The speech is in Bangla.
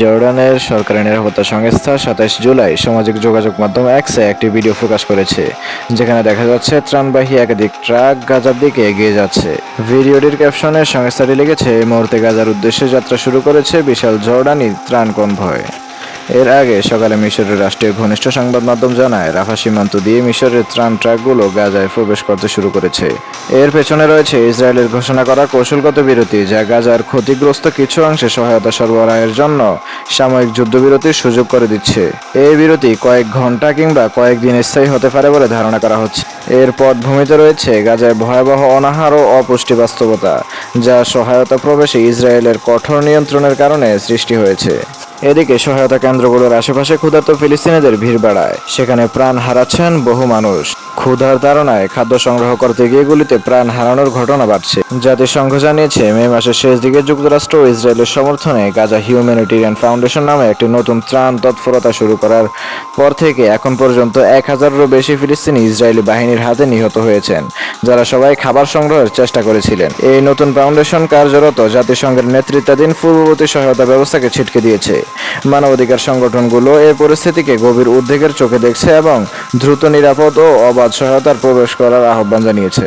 জর্ডানের সরকারি নিরাপত্তা সংস্থা সাতাইশ জুলাই সামাজিক যোগাযোগ মাধ্যম এক্সে একটি ভিডিও প্রকাশ করেছে, যেখানে দেখা যাচ্ছে ত্রাণবাহী একাধিক ট্রাক গাজার দিকে এগিয়ে যাচ্ছে। ভিডিওটির ক্যাপশনে সংস্থাটি লিখেছে, এই মুহূর্তে গাজার উদ্দেশ্যে যাত্রা শুরু করেছে বিশাল জর্ডানি ত্রাণ কনভয়। এর আগে সকালে মিশরের রাষ্ট্রীয় ঘনিষ্ঠ সংবাদ মাধ্যম জানায়, রাফা সীমান্ত দিয়ে মিশরের ত্রাণ ট্রাকগুলো গাজায় প্রবেশ করতে শুরু করেছে। এর পেছনে রয়েছে ইসরায়েলের ঘোষণা করা কৌশলগত বিরতি, যা গাজার ক্ষতিগ্রস্ত কিছু অংশে সহায়তা সরবরাহের জন্য সাময়িক যুদ্ধবিরতির সুযোগ করে দিচ্ছে। এই বিরতি কয়েক ঘণ্টা কিংবা কয়েকদিন স্থায়ী হতে পারে বলে ধারণা করা হচ্ছে। এর পটভূমিতে রয়েছে গাজায় ভয়াবহ, অনাহার ও অপুষ্টি বাস্তবতা, যা সহায়তা প্রবেশে ইসরায়েলের কঠোর নিয়ন্ত্রণের কারণে সৃষ্টি হয়েছে। এদিকে সহায়তা কেন্দ্রগুলোর আশেপাশে ক্ষুধার্ত ফিলিস্তিনিদের ভিড় বাড়ায়। সেখানে প্রাণ হারাচ্ছেন বহু মানুষ। ক্ষুধার তাড়নায় খাদ্য সংগ্রহ করতে গিয়ে গুলিতে প্রাণ হারানোর ঘটনা বাড়ছে। জাতিসংঘ জানিয়েছে, মে মাসের শেষ দিকে যুক্তরাষ্ট্র ও ইসরায়েলের সমর্থনে গাজা হিউম্যানিটেরিয়ান ফাউন্ডেশন নামে একটি নতুন ত্রাণ তৎপরতা শুরু করার পর থেকে এখন পর্যন্ত এক হাজারেরও বেশি ফিলিস্তিনি ইসরায়েলি বাহিনীর হাতে নিহত হয়েছেন, যারা সবাই খাবার সংগ্রহের চেষ্টা করেছিলেন। এই নতুন ফাউন্ডেশন কার্যরত জাতিসংঘের নেতৃত্বাধীন পূর্ববর্তী সহায়তা ব্যবস্থাকে ছিটকে দিয়েছে। মানবাধিকার সংগঠনগুলো এই পরিস্থিতিকে গভীর উদ্বেগের চোখে দেখছে এবং দ্রুত নিরাপদ ও অবাধ সহায়তার প্রবেশ করার আহ্বান জানিয়েছে।